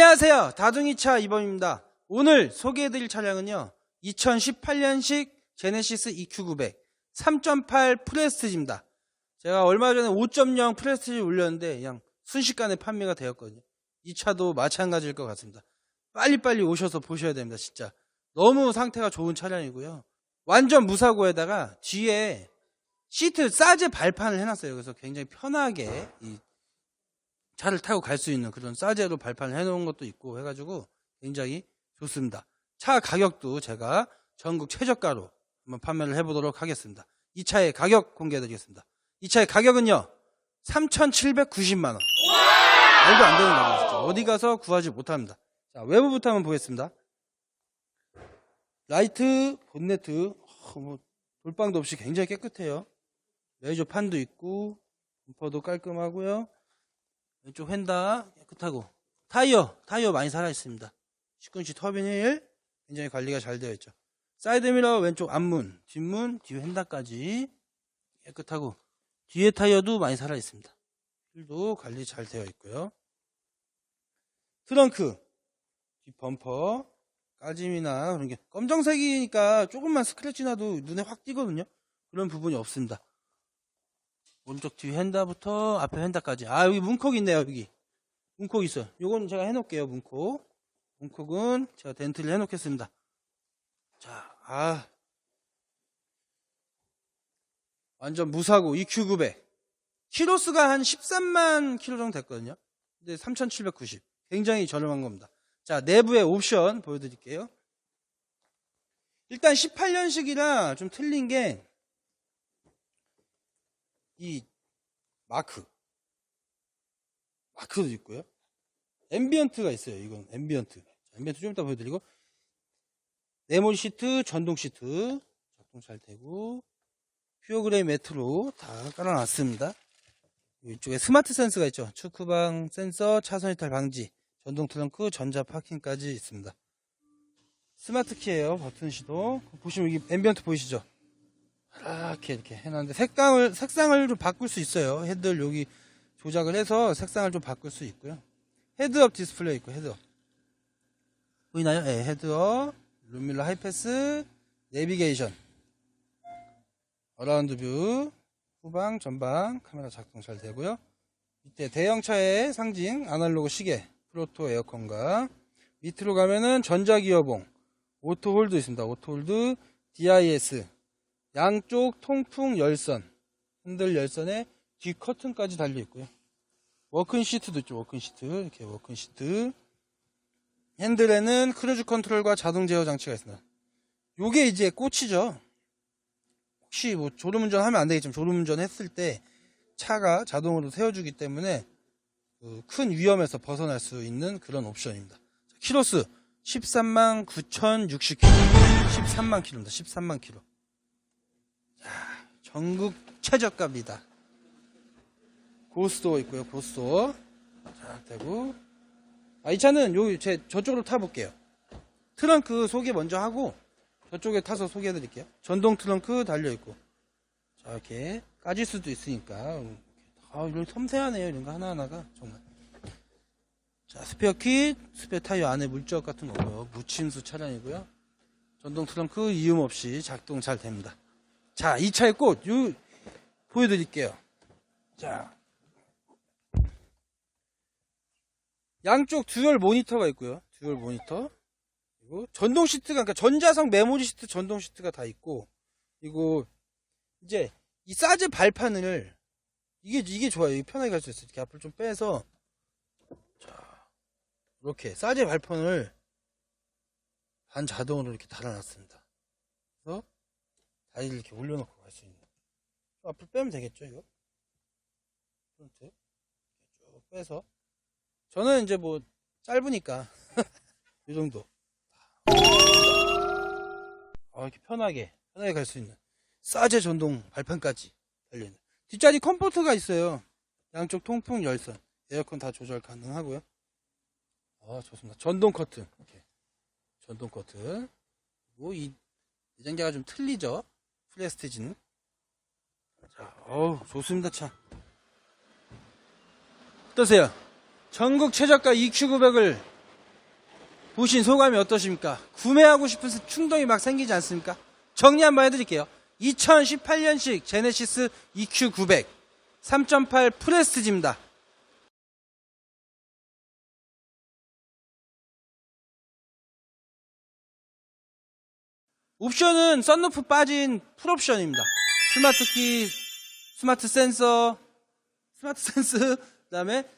안녕하세요. 다둥이차 이범입니다. 오늘 소개해드릴 차량은요. 2018년식 제네시스 EQ900 3.8 프레스티지입니다. 제가 얼마 전에 5.0 프레스티지 올렸는데 그냥 순식간에 판매가 되었거든요. 이 차도 마찬가지일 것 같습니다. 빨리빨리 오셔서 보셔야 됩니다. 진짜. 너무 상태가 좋은 차량이고요. 완전 무사고에다가 뒤에 시트 싸제 발판을 해놨어요. 그래서 굉장히 편하게 이 차를 타고 갈 수 있는 그런 싸제로 발판을 해놓은 것도 있고 해가지고 굉장히 좋습니다. 차 가격도 제가 전국 최저가로 한번 판매를 해보도록 하겠습니다. 이 차의 가격 공개해드리겠습니다. 이 차의 가격은요, 3,790만 원. 말도 안 되는 거죠. 어디 가서 구하지 못합니다. 자, 외부부터 한번 보겠습니다. 라이트, 본네트, 어, 뭐, 돌방도 없이 굉장히 깨끗해요. 레이저 판도 있고, 범퍼도 깔끔하고요. 왼쪽 휀다 깨끗하고. 타이어 타이어 많이 살아있습니다. 19인치 터빈 휠 굉장히 관리가 잘 되어 있죠. 사이드미러 왼쪽 앞문 뒷문 뒤 휀다까지 깨끗하고. 뒤에 타이어도 많이 살아있습니다. 휠도 관리 잘 되어 있고요. 트렁크 뒷 범퍼 까짐이나 그런 게 검정색이니까 조금만 스크래치 나도 눈에 확 띄거든요. 그런 부분이 없습니다 오른쪽 뒤 핸다부터 앞에 핸다까지. 아, 여기 문콕 있네요, 여기. 문콕 있어요. 요건 제가 해놓을게요, 문콕. 문콕은 제가 덴트를 해놓겠습니다. 자, 아. 완전 무사고, EQ900. 키로수가 한 13만 키로 정도 됐거든요. 근데 3,790. 굉장히 저렴한 겁니다. 자, 내부의 옵션 보여드릴게요. 일단 18년식이라 좀 틀린 게, 이 마크. 마크도 있고요. 앰비언트가 있어요 이건 앰비언트. 앰비언트 좀 이따 보여드리고. 네모 시트 전동 시트. 작동 잘 되고. 퓨어그레이 매트로 다 깔아놨습니다. 이쪽에 스마트 센서가 있죠. 축구방 센서 차선 이탈 방지 전동 트렁크 전자 파킹까지 있습니다. 스마트 키예요 버튼 시동. 보시면 여기 앰비언트 보이시죠 이렇게 이렇게 해놨는데 색감을 색상을 좀 바꿀 수 있어요. 헤드를 여기 조작을 해서 색상을 좀 바꿀 수 있고요. 헤드업 디스플레이 있고 헤드업 보이나요? 네, 헤드업, 룸밀러 하이패스, 내비게이션, 어라운드 뷰, 후방, 전방 카메라 작동 잘 되고요. 밑에 대형차의 상징 아날로그 시계, 프로토 에어컨과 밑으로 가면은 전자기어봉, 오토홀드 있습니다. 오토홀드, DIS, 양쪽 통풍 열선, 핸들 열선에 뒤 커튼까지 달려 있고요. 워큰 시트도 있죠. 워큰 시트. 이렇게 워큰 시트. 핸들에는 크루즈 컨트롤과 자동 제어 장치가 있습니다. 요게 이제 꽂히죠. 혹시 뭐 졸음운전 하면 안 되겠지만 졸음운전 했을 때 차가 자동으로 세워주기 때문에 그큰 위험에서 벗어날 수 있는 그런 옵션입니다. 키로수 13만 9,060km. 13만 km입니다. 13만 km. 전국 최저가입니다. 고스도 있고요. 고스도 자 되고 아, 이 차는 요 제 저쪽으로 타볼게요. 트렁크 소개 먼저 하고 저쪽에 타서 소개해 드릴게요. 전동 트렁크 달려 있고 자 이렇게 까질 수도 있으니까 아 이런 섬세하네요. 이런 거 하나하나가 정말 자 스페어 킷 스페어 타이어 안에 물적 같은 거 없고요. 무침수 차량이고요. 전동 트렁크 이음 없이 작동 잘 됩니다. 자, 이 차의 꽃, 요, 보여드릴게요. 자. 양쪽 듀얼 모니터가 있고요. 듀얼 모니터. 그리고 전동 시트가, 그러니까 전자석 메모리 시트 전동 시트가 다 있고, 그리고 이제 이 사제 발판을, 이게, 이게 좋아요. 편하게 갈 수 있어요. 이렇게 앞을 좀 빼서, 자, 이렇게 사제 발판을 반 자동으로 이렇게 달아놨습니다. 그래서 다리를 이렇게 올려놓고 갈 수 있는. 앞으로 빼면 되겠죠, 이거? 프론트. 쭉 빼서. 저는 이제 뭐, 짧으니까. 이 정도. 아, 이렇게 편하게, 편하게 갈 수 있는. 싸제 전동 발판까지 달려있는. 뒷자리 컴포트가 있어요. 양쪽 통풍 열선. 에어컨 다 조절 가능하고요. 아, 좋습니다. 전동 커튼. 이렇게. 전동 커튼. 그리고 이 내장재가 좀 틀리죠? 프레스티지는. 자, 어우, 좋습니다, 차. 어떠세요? 전국 최저가 EQ900을 보신 소감이 어떠십니까? 구매하고 싶은 충동이 막 생기지 않습니까? 정리 한번 해드릴게요. 2018년식 제네시스 EQ900 3.8 프레스티지입니다. 옵션은 썬루프 빠진 풀옵션입니다. 스마트 키, 스마트 센서, 스마트 센스, 그 다음에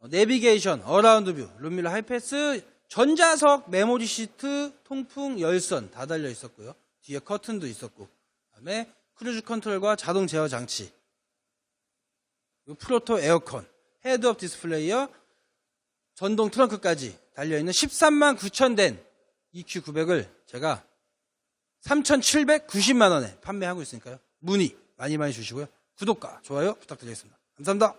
내비게이션, 어라운드 뷰, 룸밀러 하이패스, 전자석, 메모리 시트, 통풍, 열선 다 달려 있었고요. 뒤에 커튼도 있었고, 그다음에 크루즈 컨트롤과 자동 제어 장치, 프로토 에어컨, 헤드업 디스플레이어, 전동 트렁크까지 달려 있는 13만 9천 된 EQ900을 제가 3,790만 원에 판매하고 있으니까요. 문의 많이 많이 주시고요. 구독과 좋아요 부탁드리겠습니다. 감사합니다.